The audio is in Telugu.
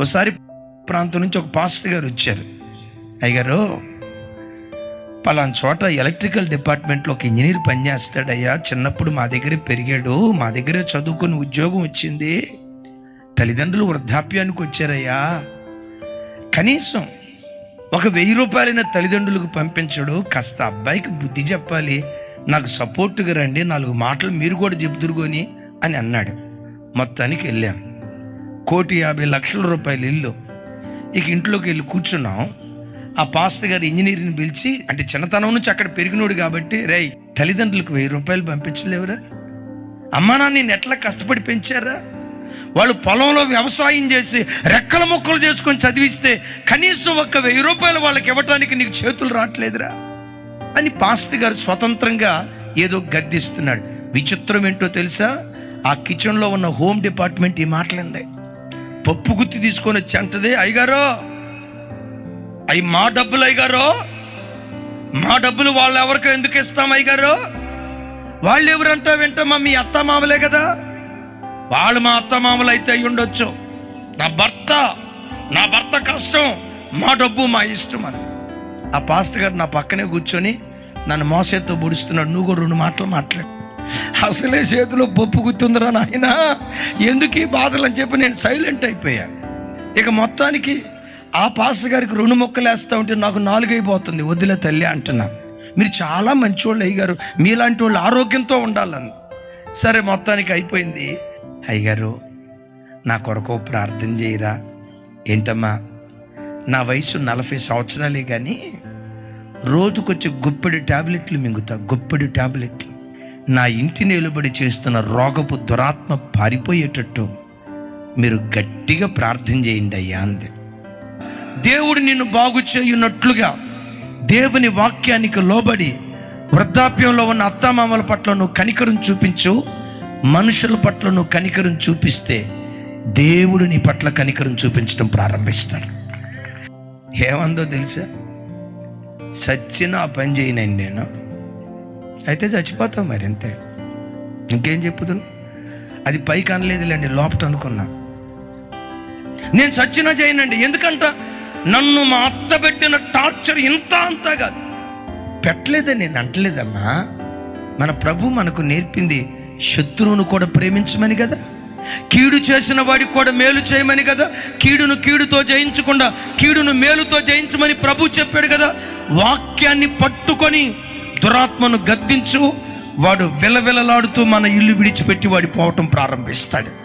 ఒకసారి ప్రాంతం నుంచి ఒక పాస్టర్ గారు వచ్చారు. అయ్యగారు పలానా చోట ఎలక్ట్రికల్ డిపార్ట్మెంట్లో ఒక ఇంజనీర్ పనిచేస్తాడయ్యా. చిన్నప్పుడు మా దగ్గరే పెరిగాడు. మా దగ్గరే చదువుకొని ఉద్యోగం వచ్చింది. తల్లిదండ్రులు వృద్ధాప్యానికి వచ్చారయ్యా. కనీసం ఒక వెయ్యి రూపాయలైన తల్లిదండ్రులకు పంపించడు. కాస్త అబ్బాయికి బుద్ధి చెప్పాలి. నాకు సపోర్ట్గా రండి. నాలుగు మాటలు మీరు కూడా చెబుతురుకొని అని అన్నాడు. మొత్తానికి వెళ్ళాం. కోటి యాభై లక్షల రూపాయలు ఇల్లు. ఇక ఇంట్లోకి వెళ్ళి కూర్చున్నాం. ఆ పాస్టర్ గారు ఇంజనీర్ని పిలిచి అంటే చిన్నతనం నుంచి అక్కడ పెరిగినోడు కాబట్టి రేయ్ తల్లిదండ్రులకు వెయ్యి రూపాయలు పంపించలేవురా. అమ్మా నాన్న నేను ఎట్లా కష్టపడి పెంచారా? వాళ్ళు పొలంలో వ్యవసాయం చేసి రెక్కల మొక్కలు చేసుకొని చదివిస్తే కనీసం ఒక్క వెయ్యి రూపాయలు వాళ్ళకి ఇవ్వటానికి నీకు చేతులు రావట్లేదురా? అని పాస్టర్ గారు స్వతంత్రంగా ఏదో గద్దిస్తున్నాడు. విచిత్రం ఏంటో తెలుసా? ఆ కిచెన్లో ఉన్న హోమ్ డిపార్ట్మెంట్ ఈ మాటలింది. పప్పు గుత్తి తీసుకొని వచ్చి అంటది అయ్యగారో అవి మా డబ్బులు అయ్యగారో మా డబ్బులు వాళ్ళు ఎవరికో ఎందుకు ఇస్తాం అయ్యగారో? వాళ్ళు ఎవరంటా వింటామా మీ అత్త మామలే కదా? వాళ్ళు మా అత్త మామలు అయితే అయి ఉండొచ్చు. నా భర్త నా భర్త కష్టం మా డబ్బు మా ఇష్టం అని. ఆ పాస్టర్ గారు నా పక్కనే కూర్చొని నన్ను మోసేతో పొడుస్తున్నాడు. నువ్వు కూడా రెండు మాటలు మాట్లాడు. అసలే చేతిలో బొప్పు గుర్తుందిరా నాయన? ఎందుకు ఈ బాధలు అని చెప్పి నేను సైలెంట్ అయిపోయా? ఇక మొత్తానికి ఆ పాస్టర్ గారికి రెండు మొక్కలు వేస్తా ఉంటే నాకు నాలుగైపోతుంది వదిలే తల్లి అంటున్నా. మీరు చాలా మంచివాళ్ళు అయ్యారు మీలాంటి వాళ్ళు ఆరోగ్యంతో ఉండాలని. సరే మొత్తానికి అయిపోయింది. అయ్యగారు నా కొరకు ప్రార్థన చేయరా? ఏంటమ్మా? నా వయసు నలభై సంవత్సరాలే కానీ రోజుకొచ్చి గుప్పెడు టాబ్లెట్లు మింగుతా. గుప్పెడు టాబ్లెట్లు. నా ఇంటి నిలబడి చేస్తున్న రోగపు దురాత్మ పారిపోయేటట్టు మీరు గట్టిగా ప్రార్థన చేయండి అయ్యా అంది. దేవుడు నిన్ను బాగు చేయున్నట్లుగా దేవుని వాక్యానికి లోబడి వృద్ధాప్యంలో ఉన్న అత్తమామల పట్ల నువ్వు కనికరం చూపించు మనుషుల పట్ల నువ్వు కనికరం చూపిస్తే దేవుడు నీ పట్ల కనికరం చూపించడం ప్రారంభిస్తాడు. ఏమందో తెలుసా? సచ్చిన ఆ పని చేయనండి నేను అయితే చచ్చిపోతావు మరి అంతే. ఇంకేం చెప్పుతున్నా అది పైకి అనలేదులేండి లోపట అనుకున్నా. నేను సచ్చినా చేయనండి ఎందుకంట? నన్ను మా అత్త పెట్టిన టార్చర్ ఇంత అంతా కాదు. పెట్టలేదని నేను అంటలేదమ్మా. మన ప్రభు మనకు నేర్పింది శత్రువును కూడా ప్రేమించమని కదా? కీడు చేసిన వాడికి కూడా మేలు చేయమని కదా? కీడును కీడుతో జయించకుండా కీడును మేలుతో జయించమని ప్రభు చెప్పాడు కదా? వాక్యాన్ని పట్టుకొని దురాత్మను గద్దించు వాడు విలవిలలాడుతూ మన ఇల్లు విడిచిపెట్టి వాడి పోవటం ప్రారంభిస్తాడు.